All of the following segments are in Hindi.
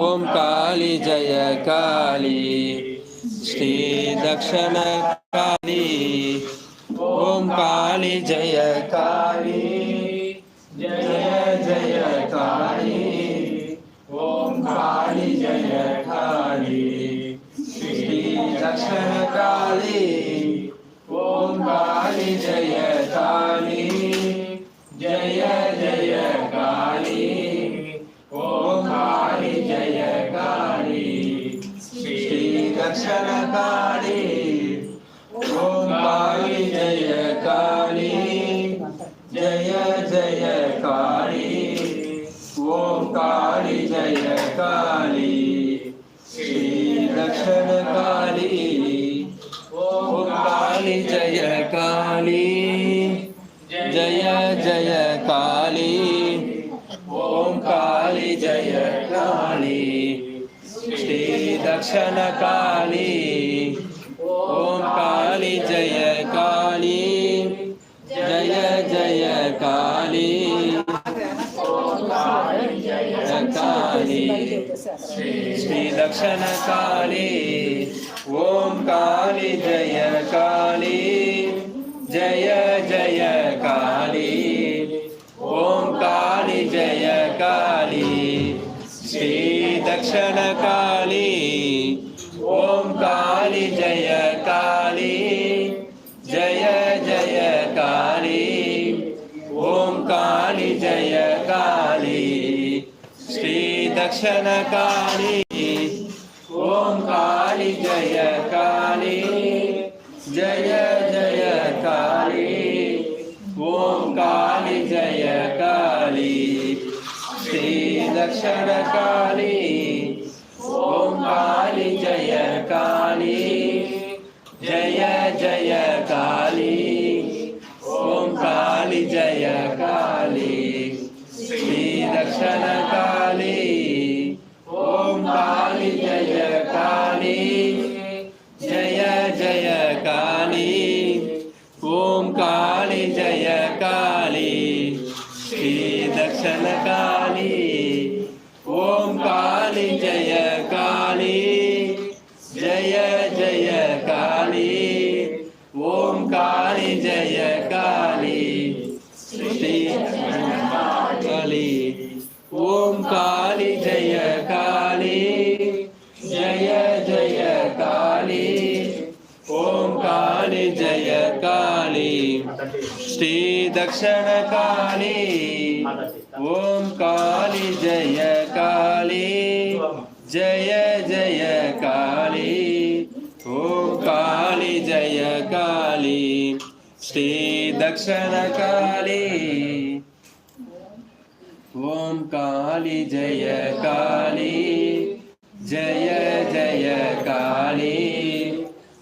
ओम काली जय काली। श्री दक्षिण काली। ओम काली जय काली। जय जय काली। ओम काली जय काली। श्री दक्षिण काली। ओम काली जय काली। जय जय काली। ओम रक्षणकारी ओम काली जय काली जय जय काली ओम काली जय काली श्री रक्षणकारी ओम काली जय काली जय जय काली क्षण काली ओम काली जय काली जय जय काली काली श्री दक्षण काली ओम काली जय काली जय जय काली ओम काली जय काली श्री दक्षण काली दक्षिणकाली ओंकारि जय काली जय जय काली ओम काली जय काली श्री दक्षिणकाली ओम काली जय काली जय जय काली ओम काली जय काली श्री दक्षिण दक्षिण काली ओम काली, जय काली। जय जय काली। ओम काली, जय काली। श्री दक्षिण काली ओम काली, जय काली। जय जय काली।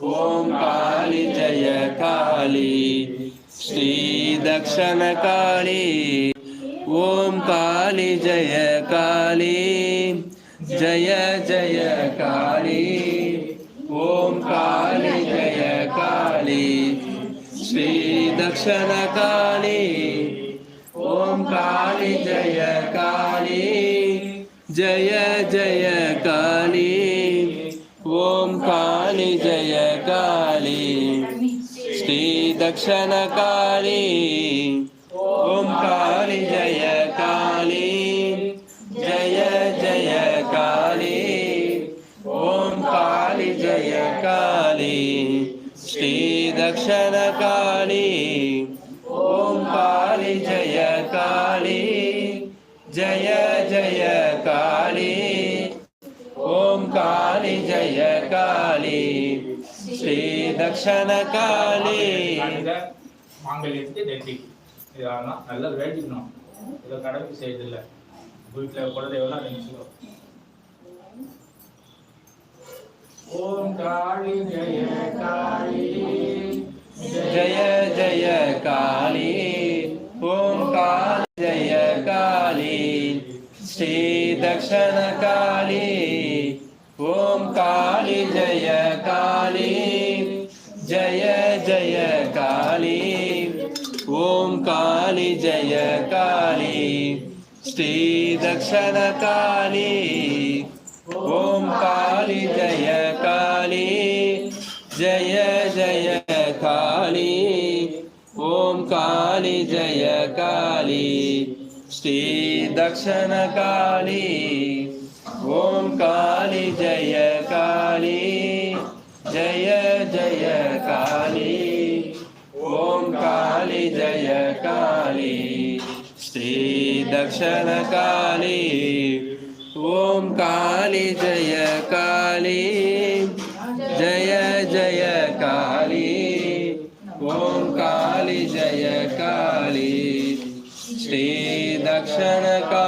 ओम काली, जय काली। श्री लक्षण काली। ओम काली, जय काली। जय जय काली। ओम काली, जय काली। श्री दक्षण काली। ओम काली, जय काली। जय जय శ్రీ దక్షిణ కాళీ ఓం కాళీ జయ కాళీ జయ జయ కాళీ ఓం కాళీ काले श्री दक्षिण काले மாங்கல்யத்துக்கு நெட்டி இதெல்லாம் நல்லா வேண்டிக்கணும் இதை கடமை செய்யறதில்ல வீட்டில் குலதெய்வம்லாம் நினைச்சுக்கோ ஓம் காளி ஜெய காளி. ஜெய ஜெய காளி. ஓம் காளி ஜெய காளி. ஸ்ரீ தக்ஷண காளி. ओम काली जय काली, जय जय काली। ओम काली जय काली, श्री दक्षिण काली। ओम काली जय काली, जय जय काली। ओम काली जय काली, श्री दक्षिण काली। जय काली ॐ काली। ओम काली जय काली, श्री दक्षिणकाली ॐ काली जय काली, जय जय काली। ॐ काली जय काली, श्री दक्षिणकाली ॐ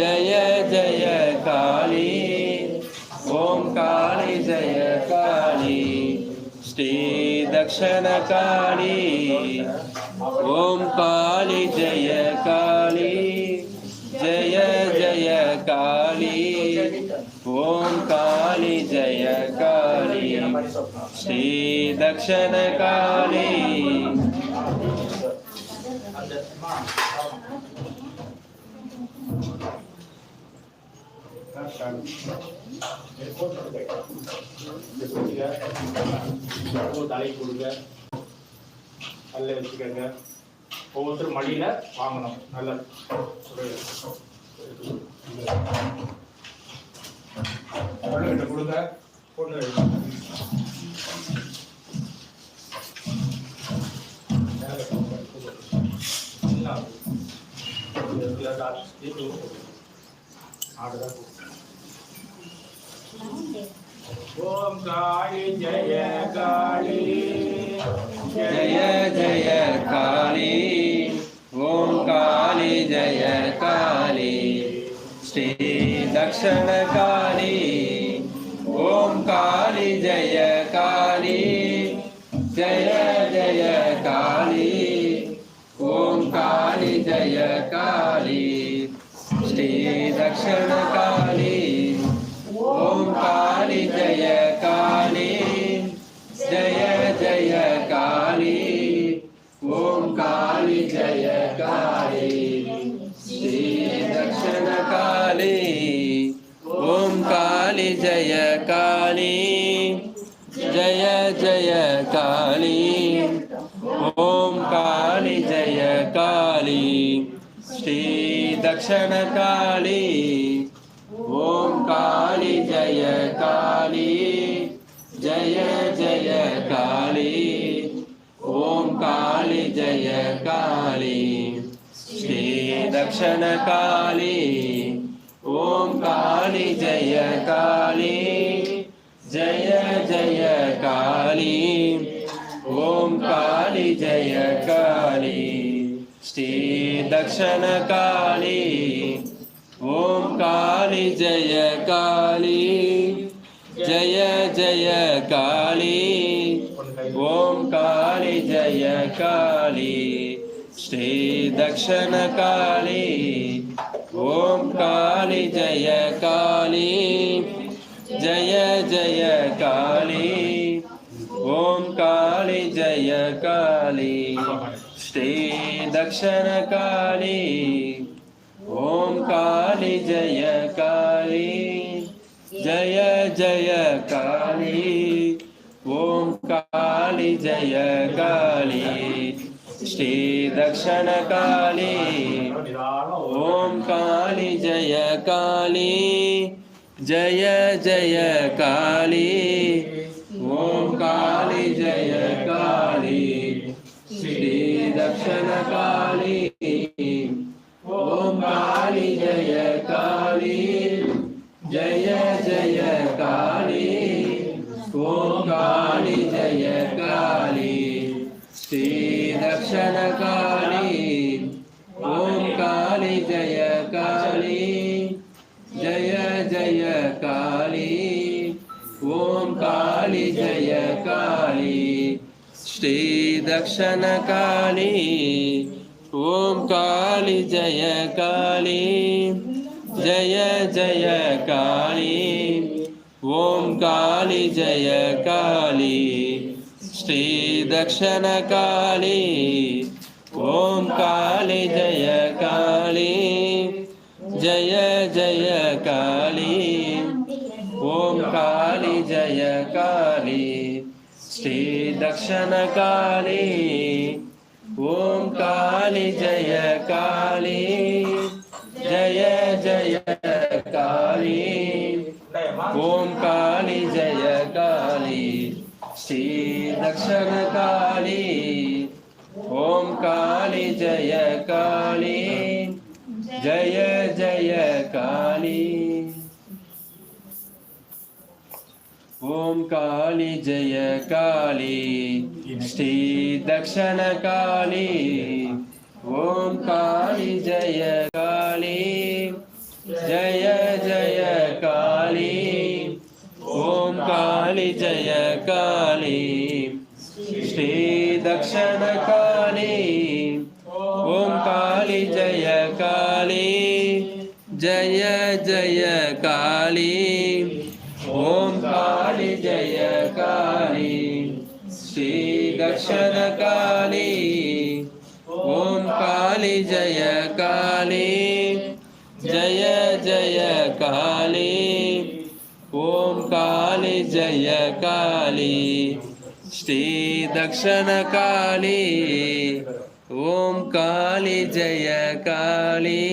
जय जय काली। ओम काली, जय काली। श्री दक्षिण काली ओम काली, जय काली। जय जय काली। ओम काली, जय काली। श्री दक्षिण काली Thank you. அம்மா, தலை கொடுங்க அல்ல வச்சுக்கோங்க ஒவ்வொருத்தரும் மடியில வாங்கணும் நல்ல பொண்ணுகிட்ட கொடுங்க பொண்ணு ஓம் दक्षिणकाली ॐ काली जय काली जय जय काली काली जय काली श्री दक्षिणकाली दक्षिणकाली ॐ काली, जय काली। जय जय काली। ॐ काली, जय काली। श्री दक्षिणकाली ॐ काली, जय काली। जय जय काली। ॐ काली, जय काली। श्री दक्षिणकाली। ॐ काली जय काली जय जय काली ॐ काली जय काली श्री दक्षिणकाली। ॐ काली जय काली जय जय काली ॐ काली जय काली दक्षिणकाली ॐ काली जय काली जय जय काली ॐ काली जय काली श्री दक्षिणकाली। दक्षिणकाली ॐ काली जय काली जय जय काली। ॐ काली जय काली श्री दक्षिणकाली ॐ काली जय काली जय जय काली। ॐ काली जय काली श्री दक्षिणकाली ॐ काली, जय काली, जय जय काली ॐ काली, जय काली, श्रीदक्षिणकाली ॐ काली, जय काली, जय जय काली ॐ काली, जय काली। दक्षिणकाली ओम काली जय काली जय जय काली ओम काली जय काली श्री दक्षिणकाली ओम काली जय काली जय जय काली ॐ काली, जय काली। श्री दक्षिण काली। ॐ काली, जय काली। जय जय काली। ॐ काली, जय काली। श्री दक्षिण काली जय काली श्री दक्षिण काली ॐ काली जय काली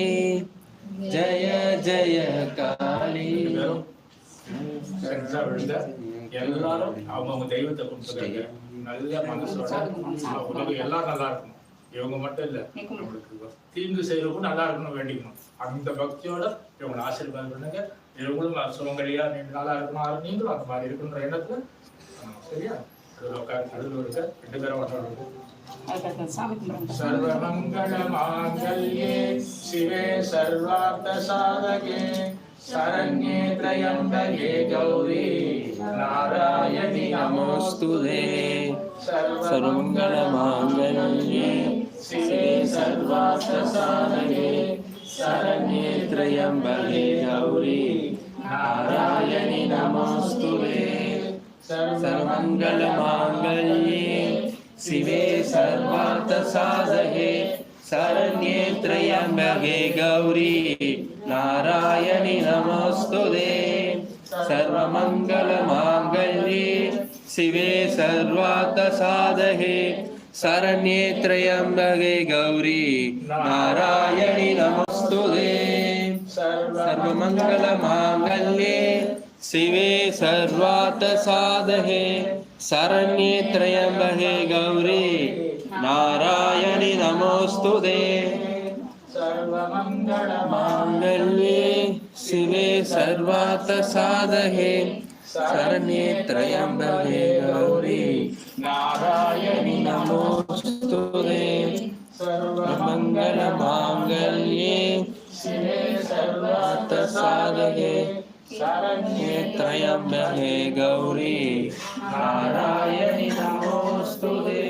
जय जय काली சென்சா விழுந்த எல்லாரும் அவங்கவுங்க தெய்வத்தை கும்பிட்டுருக்காங்க நல்ல மனசோட ஆ, உலகம் எல்லாம் நல்லா இருக்கணும் இவங்க மட்டும் இல்ல நம்மளுக்கு தீங்கு செய்யறவங்க நல்லா இருக்கணும் வேண்டிக்கணும் அந்த பக்தியோட இவங்களை ஆசீர்வாதம் பண்ணுங்க இவங்களும் சுமங்கலியா நீங்க நல்லா இருக்கணும் நீங்களும் அந்த மாதிரி இருக்குன்ற எண்ணத்துல ஆ, சரியா அதுல உட்காரு அதுல இருக்க ரெண்டு பேரும் ஒன்றோட सर्वमङ्गल माङ्गल्ये शिवे सर्वार्थसाधके शरण्ये त्र्यम्बके गौरी नारायणि नमोऽस्तु नमोऽस्तु ते सर्वमङ्गलमाङ्गल्ये शिवे सर्वार्थसाधके शरण्ये त्र्यम्बके गौरी नारायणि नमोऽस्तु ते। सर्वमङ्गलमाङ्गल्ये शिवे सर्वार्थसाधके शरण्ये त्र्यम्बके गौरी नारायणि नमोऽस्तु ते। सर्वमङ्गलमाङ्गल्ये शिवे सर्वार्थसाधके शरण्ये त्र्यम्बके गौरी नारायणि नमोऽस्तु ते सर्वमङ्गलमाङ्गल्ये शिवे सर्वार्थसाधके शरण्ये त्र्यम्बके गौरी नारायणि नमोऽस्तु ते सर्वमङ्गल माङ्गल्ये शिवे सर्वार्थसाधके शरण्ये त्र्यम्बके गौरी नारायणि नमोऽस्तु ते सर्वमङ्गलमाङ्गल्ये शिवे सर्वार्थसाधके शरण्ये त्र्यम्बके गौरी नारायणि नमोऽस्तु ते